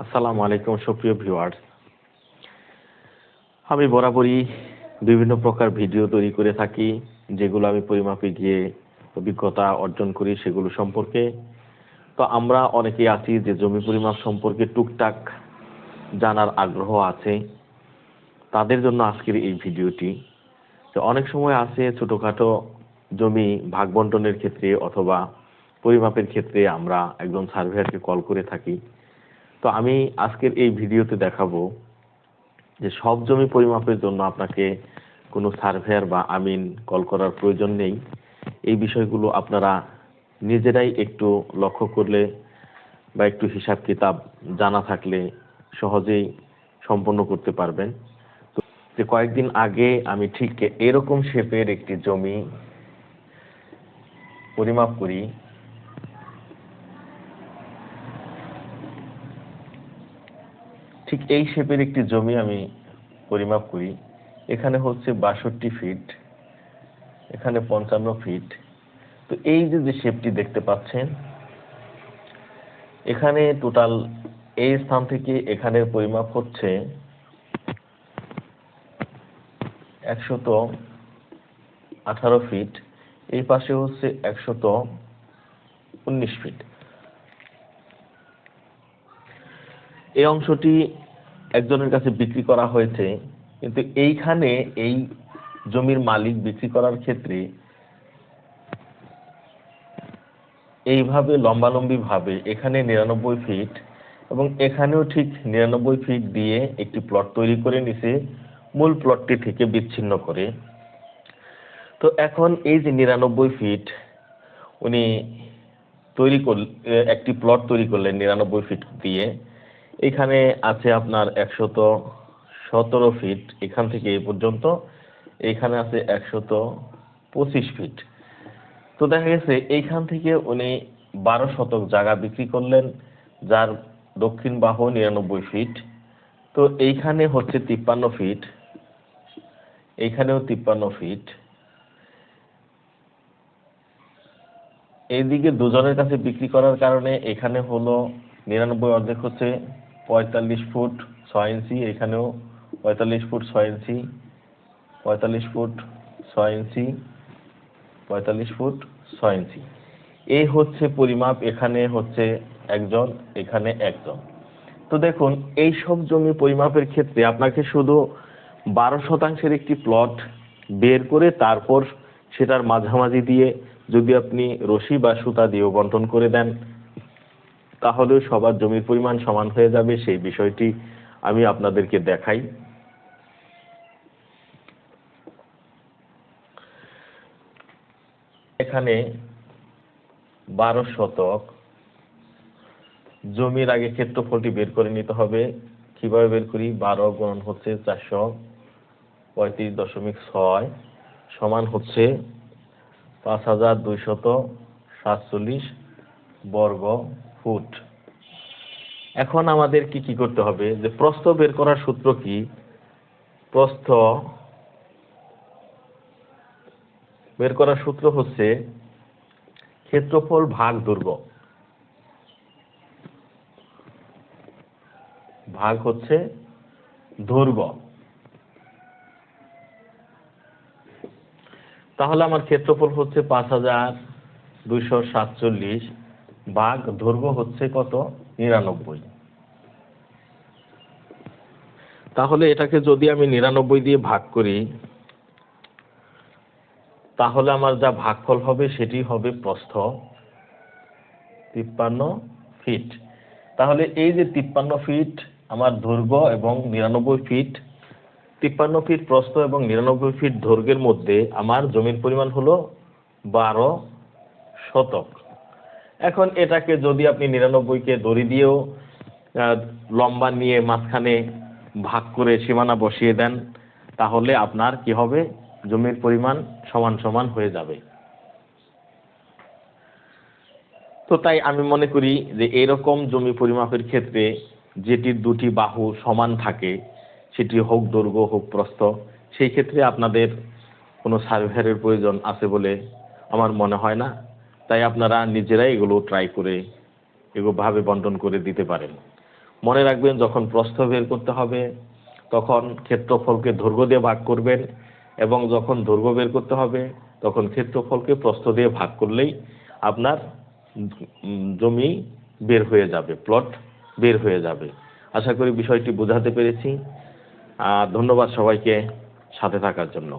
আসসালামু আলাইকুম, সুপ্রিয় ভিউয়ার্স। আমি বরাবরই বিভিন্ন প্রকার ভিডিও তৈরি করে থাকি, যেগুলো আমি পরিমাপে গিয়ে অভিজ্ঞতা অর্জন করি সেগুলো সম্পর্কে। তো আমরা অনেকেই আছি যে জমি পরিমাপ সম্পর্কে টুকটাক জানার আগ্রহ আছে। তাদের জন্য আজকের এই ভিডিওটি। তো অনেক সময় আছে ছোটোখাটো জমি ভাগ বন্টনের ক্ষেত্রে অথবা পরিমাপের ক্ষেত্রে আমরা একজন সার্ভেয়ারকে কল করে থাকি। তো আমি আজকের এই ভিডিওতে দেখাবো যে সব জমি পরিমাপের জন্য আপনাকে কোনো সার্ভেয়ার বা আমিন কল করার প্রয়োজন নেই। এই বিষয়গুলো আপনারা নিজেরাই একটু লক্ষ্য করলে বা একটু হিসাব কিতাব জানা থাকলে সহজেই সম্পন্ন করতে পারবেন। তো যে কয়েকদিন আগে আমি ঠিক এরকম শেপের একটি জমি পরিমাপ করি। ঠিক এই শেপের একটি জমি আমি পরিমাপ করি। এখানে হচ্ছে বাষট্টি ফিট এখানে পঞ্চান্ন ফিট তো এই যে যে শেপটি দেখতে পাচ্ছেন, এখানে টোটাল এই স্থান থেকে এখানের পরিমাপ হচ্ছে একশত আঠারো ফিট এই পাশে হচ্ছে একশত উনিশ ফিট এই অংশটি একজনের কাছে বিক্রি করা হয়েছে, কিন্তু এইখানে এই জমির মালিক বিক্রি করার ক্ষেত্রে এইভাবে লম্বালম্বি ভাবে এখানে নিরানব্বই ফিট এবং এখানেও ঠিক নিরানব্বই ফিট দিয়ে একটি প্লট তৈরি করে নিছে, মূল প্লটটি থেকে বিচ্ছিন্ন করে। তো এখন এই যে নিরানব্বই ফিট উনি তৈরি কর, একটি প্লট তৈরি করলেন নিরানব্বই ফিট দিয়ে। এখানে আছে আপনার একশত সতেরো ফিট এখান থেকে এ পর্যন্ত। এখানে আছে একশত পঁচিশ ফিট তো দেখা গেছে, এইখান থেকে উনি বারো শতক জায়গা বিক্রি করলেন, যার দক্ষিণ বাহু নিরানব্বই ফিট তো এইখানে হচ্ছে তিপ্পান্ন ফিট এইখানেও তিপ্পান্ন ফিট এইদিকে দুজনের কাছে বিক্রি করার কারণে এখানে হলো নিরানব্বই অর্ধেক হচ্ছে পঁয়তাল্লিশ ফুট ছয় ইঞ্চি, এখানেও পঁয়তাল্লিশ ফুট ছয় ইঞ্চি, পঁয়তাল্লিশ ফুট ছয় ইঞ্চি, পঁয়তাল্লিশ ফুট ছয় ইঞ্চি। এই হচ্ছে পরিমাপ, এখানে হচ্ছে একজন, এখানে একজন। তো দেখুন এই সব জমি পরিমাপের ক্ষেত্রে আপনাকে শুধু বারো শতাংশের একটি প্লট বের করে তারপর সেটার মাঝামাঝি দিয়ে যদি আপনি রশি বা সুতা দিয়েও বন্টন করে দেন তাহলেও সবার জমির পরিমাণ সমান হয়ে যাবে, সেই বিষয়টি আমি আপনাদেরকে দেখাই। এখানে বারো শতক। জমির আগে ক্ষেত্রফলটি বের করে নিতে হবে। কীভাবে বের করি? বারো গুণন হচ্ছে চারশো পঁয়ত্রিশ দশমিক ছয় সমান হচ্ছে পাঁচ হাজার দুইশত সাতচল্লিশ বর্গ ফুট এখন আমাদের কি কি করতে হবে? যে প্রস্থ বের করার সূত্র কি? প্রস্থ বের করার সূত্র হচ্ছে ক্ষেত্রফল ভাগ দৈর্ঘ্য ভাগ হচ্ছে দৈর্ঘ্য তাহলে আমার ক্ষেত্রফল হচ্ছে পাঁচ হাজার দুইশো সাতচল্লিশ। ভাগ দৈর্ঘ্য হচ্ছে কত? নিরানব্বই। তাহলে এটাকে যদি আমি নিরানব্বই দিয়ে ভাগ করি, তাহলে আমার যা ভাগফল হবে সেটি হবে প্রস্থ তিপ্পান্ন ফিট। তাহলে এই যে তিপ্পান্ন ফিট আমার দৈর্ঘ্য এবং নিরানব্বই ফিট, তিপ্পান্ন ফিট প্রস্থ এবং নিরানব্বই ফিট দৈর্ঘ্যের মধ্যে আমার জমির পরিমাণ হলো বারো শতক। এখন এটাকে যদি আপনি নিরানব্বইকে দড়ি দিয়েও লম্বা নিয়ে মাঝখানে ভাগ করে সীমানা বসিয়ে দেন, তাহলে আপনার কি হবে? জমির পরিমাণ সমান সমান হয়ে যাবে। তো তাই আমি মনে করি যে এরকম জমি পরিমাপের ক্ষেত্রে যেটির দুটি বাহু সমান থাকে, সেটি হোক দৈর্ঘ্য হোক প্রস্থ, সেই ক্ষেত্রে আপনাদের কোনো সার্ভেয়ারের প্রয়োজন আছে বলে আমার মনে হয় না। তাই আপনারা নিজেরাই এগুলো ট্রাই করে এগুলো ভাবে বন্টন করে দিতে পারেন। মনে রাখবেন, যখন প্রস্থ বের করতে হবে, তখন ক্ষেত্রফলকে দৈর্ঘ্য দিয়ে ভাগ করবেন এবং যখন দৈর্ঘ্য বের করতে হবে, তখন ক্ষেত্রফলকে প্রস্থ দিয়ে ভাগ করলেই আপনার জমি বের হয়ে যাবে প্লট বের হয়ে যাবে। আশা করি বিষয়টি বোঝাতে পেরেছি। আর ধন্যবাদ সবাইকে সাথে থাকার জন্য।